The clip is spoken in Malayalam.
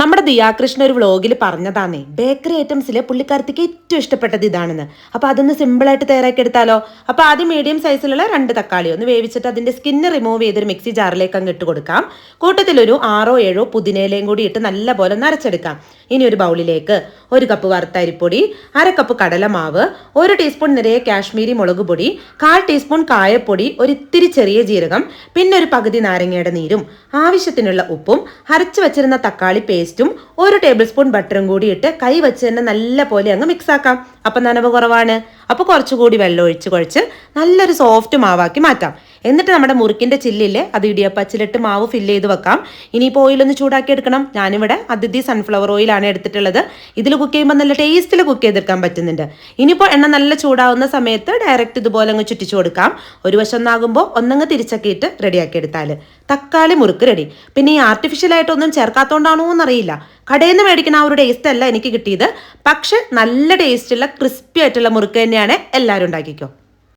നമ്മുടെ ദിയാകൃഷ്ണ ഒരു വ്ളോഗിൽ പറഞ്ഞതാന്നേ. ബേക്കറി ഐറ്റംസിൽ പുള്ളിക്കാരത്തിക്ക് ഏറ്റവും ഇഷ്ടപ്പെട്ടത് ഇതാണെന്ന്. അപ്പോൾ അതൊന്ന് സിമ്പിളായിട്ട് തയ്യാറാക്കി എടുത്താലോ? അപ്പോൾ ആദ്യം മീഡിയം സൈസിലുള്ള രണ്ട് തക്കാളി ഒന്ന് വേവിച്ചിട്ട് അതിന്റെ സ്കിന്ന് റിമൂവ് ചെയ്തൊരു മിക്സി ജാറിലേക്ക് അങ്ങ് ഇട്ട് കൊടുക്കാം. കൂട്ടത്തിലൊരു ആറോ ഏഴോ പുതിനയിലയും കൂടി ഇട്ട് നല്ലപോലെ നരച്ചെടുക്കാം ഇനി ഒരു ബൗളിലേക്ക് ഒരു കപ്പ് വറുത്ത അരിപ്പൊടി അര കപ്പ് കടലമാവ് ഒരു ടീസ്പൂൺ നിറയെ കാശ്മീരി മുളക് പൊടി കാൽ ടീസ്പൂൺ കായപ്പൊടി ഒരു ഇത്തിരി ചെറിയ ജീരകം പിന്നെ ഒരു പകുതി നാരങ്ങയുടെ നീരും ആവശ്യത്തിനുള്ള ഉപ്പും അരച്ചു വച്ചിരുന്ന തക്കാളി പേസ്റ്റും ഒരു ടേബിൾ സ്പൂൺ ബട്ടറും കൂടി ഇട്ട് കൈ വെച്ച് തന്നെ നല്ല പോലെ അങ്ങ് മിക്സ് ആക്കാം. അപ്പം നനവ് കുറവാണ്. അപ്പോൾ കുറച്ചുകൂടി വെള്ളം ഒഴിച്ച് കുഴച്ച് നല്ലൊരു സോഫ്റ്റ് മാവാക്കി മാറ്റാം. എന്നിട്ട് നമ്മുടെ മുറുക്കിന്റെ ചില്ലില്ലേ അത് ഇടിയപ്പച്ചിലിട്ട് മാവ് ഫില്ല് ചെയ്ത് വെക്കാം. ഇനിയിപ്പോൾ ഓയിലൊന്ന് ചൂടാക്കി എടുക്കണം. ഞാനിവിടെ അതിഥി സൺഫ്ലവർ ഓയിലാണ് എടുത്തിട്ടുള്ളത്. ഇതിൽ കുക്ക് ചെയ്യുമ്പോൾ നല്ല ടേസ്റ്റിൽ കുക്ക് ചെയ്തെടുക്കാൻ പറ്റുന്നുണ്ട്. ഇനിയിപ്പോൾ എണ്ണ നല്ല ചൂടാവുന്ന സമയത്ത് ഡയറക്റ്റ് ഇതുപോലെ അങ്ങ് ചുറ്റിച്ചു കൊടുക്കാം. ഒരു വശം ഒന്നാകുമ്പോൾ ഒന്നങ്ങ് തിരിച്ചക്കിയിട്ട് റെഡിയാക്കി എടുത്താൽ തക്കാളി മുറുക്ക് റെഡി പിന്നെ ഈ ആർട്ടിഫിഷ്യൽ ആയിട്ടൊന്നും ചേർക്കാത്തോണ്ടാണോ എന്നറിയില്ല. കടയിൽ നിന്ന് മേടിക്കുന്ന ആ ഒരു ടേസ്റ്റ് അല്ല എനിക്ക് കിട്ടിയത്. പക്ഷെ നല്ല ടേസ്റ്റുള്ള ക്രിസ്പി ആയിട്ടുള്ള മുറുക്ക് തന്നെയാണ് എല്ലാവരും ഉണ്ടാക്കിക്കോ.